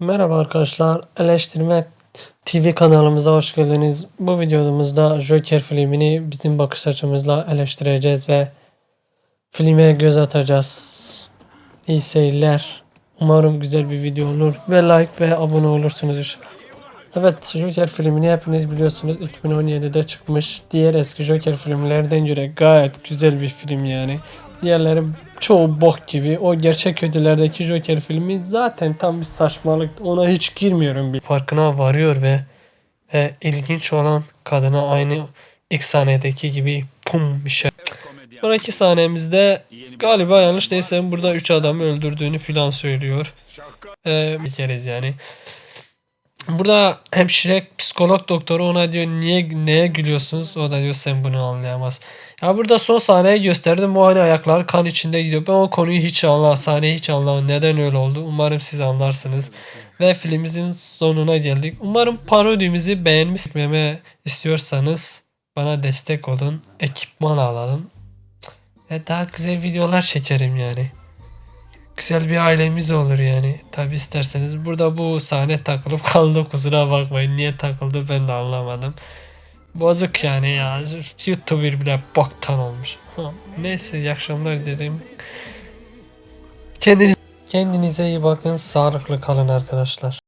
Merhaba arkadaşlar, Eleştirme TV kanalımıza hoş geldiniz. Bu videomuzda Joker filmini bizim bakış açımızla eleştireceğiz ve filme göz atacağız. İyi seyirler. Umarım güzel bir video olur ve like ve abone olursunuz inşallah. Evet, Joker filmini hepiniz biliyorsunuz 2017'de çıkmış. Diğer eski Joker filmlerden göre gayet güzel bir film yani. Diğerleri çoğu bok gibi. O gerçek ödüllerdeki Joker filmi zaten tam bir saçmalık. Ona hiç girmiyorum bir. Farkına varıyor ve ve ilginç olan kadına aynı ilk sahnedeki gibi pum bir şey. Sonraki sahnemizde galiba yanlış değilsem burada 3 adamı öldürdüğünü filan söylüyor. Ee, bir keriz yani. Burada hemşire psikolog doktoru ona diyor niye neye gülüyorsunuz? O da diyor sen bunu anlayamaz. Ya burada son sahneyi gösterdim. O hani ayakları kan içinde gidiyor. Ben o konuyu hiç anla, sahneyi hiç anlamadım. Neden öyle oldu? Umarım siz anlarsınız. Ve filmimizin sonuna geldik. Umarım parodimizi beğenmişmeme istiyorsanız bana destek olun. Ekipman alalım. Ve daha güzel videolar çekerim yani güzel bir ailemiz olur yani. Tabi isterseniz burada bu sahne takılıp kaldı kusura bakmayın. Niye takıldı ben de anlamadım. Bozuk yani ya. YouTuber bile boktan olmuş. Neyse iyi akşamlar dedim. Kendinize, kendinize iyi bakın. Sağlıklı kalın arkadaşlar.